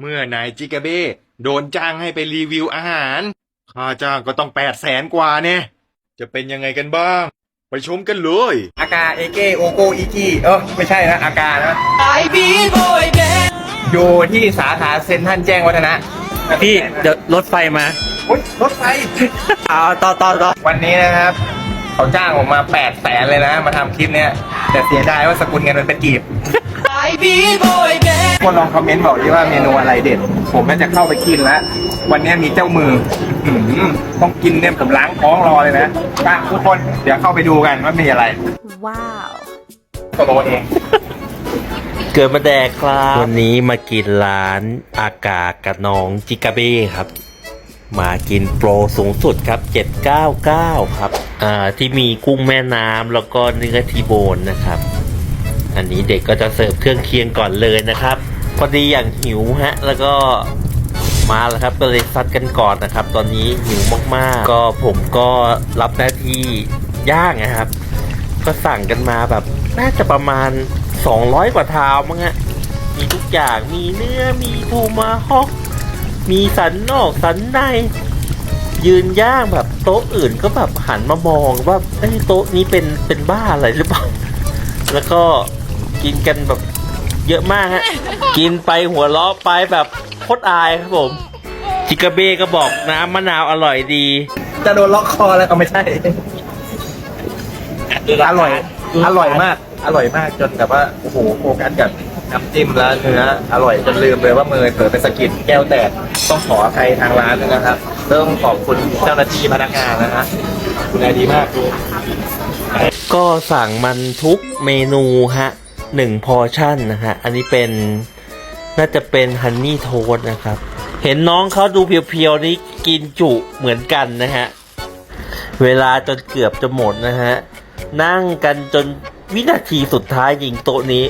เมื่อนายจิกาเบ้โดนจ้างให้ไปรีวิวอาหาร ค่าจ้างก็ต้องแปดแสนกว่าเนี่ย จะเป็นยังไงกันบ้าง ไปชมกันเลย อากาเอเกโอโกอีกีเออไม่ใช่นะ อากานะ I be boy band อยู่ที่สาขาเซ็นทรัลแจ้งวัฒนะพี่เดี๋ยวรถไฟมาอุ๊ยรถไฟเอาต่อต่อต่อวันนี้นะครับเขาจ้างผมมา8ปดแสนเลยนะ มาทำคลิปเนี้ยแต่เสียดายว่าสกุลเงินมันเป็นกีบ I be boy band คนลองคอมเมนต์บอกดิว่าเมนูอะไรเด็ด ผมน่าจะเข้าไปกินแล้ว วันนี้มีเจ้ามืออื้อหือต้องกินเนี่ยผมล้างท้องรอเลยนะไปทุกคนเดี๋ยวเข้าไปดูกันว่ามีอะไร Wow. โซโลเอง เกิดมาแดกครับ วันนี้มากินร้านอากากับน้องจิกาเบ้ครับ มากินโปรสูงสุดครับ 799 ครับ อ่าที่มีกุ้งแม่น้ำแล้วก็เนื้อทีโบนนะครับ อันนี้เด็กก็จะเสิร์ฟเครื่องเคียงก่อนเลยนะครับ พอดีอย่างหิวฮะ แล้วก็มาแล้วครับก็เลยซัดกันก่อนนะครับ ตอนนี้หิวมากๆ ก็ผมก็รับหน้าที่ย่างนะครับ ก็สั่งกันมาแบบน่าจะประมาณ 200 กว่าเท้ามั้งฮะมีทุกอย่างมีเนื้อมีโทมาฮอก มีสันนอกสันใน ยืนย่างแบบโต๊ะอื่นก็แบบหันมามองว่าไอ้โต๊ะนี้เป็นเป็นบ้าอะไรหรือเปล่า แล้วก็ กินกันแบบเยอะมากฮะ กินไปหัวเราะไปแบบโคตรอายครับผม จิกาเบ้ก็บอกน้ำมะนาวอร่อยดี จะโดนล็อกคอแล้วก็ไม่ใช่ อร่อย อร่อยมาก อร่อยมากจนแบบว่า โอ้โห โฟกัสกับน้ำจิ้มแล้วเนื้อ อร่อยจนลืมเลยว่ามือเผลอไปสะกิดแก้วแตก ต้องขออภัยทางร้านด้วยนะครับ เริ่มขอบคุณเจ้าหน้าที่พนักงานนะฮะดูแลดีมากดูก็สั่งมันทุกเมนูฮะ หนึ่งพอชั่นนะฮะ อันนี้เป็นน่าจะเป็นฮันนี่โทสนะครับ เห็นน้องเขาดูเพียวๆนี้กินจุเหมือนกันนะฮะ เวลาจนเกือบจะหมดนะฮะ นั่งกันจนวินาทีสุดท้ายยิงโต๊ะนี้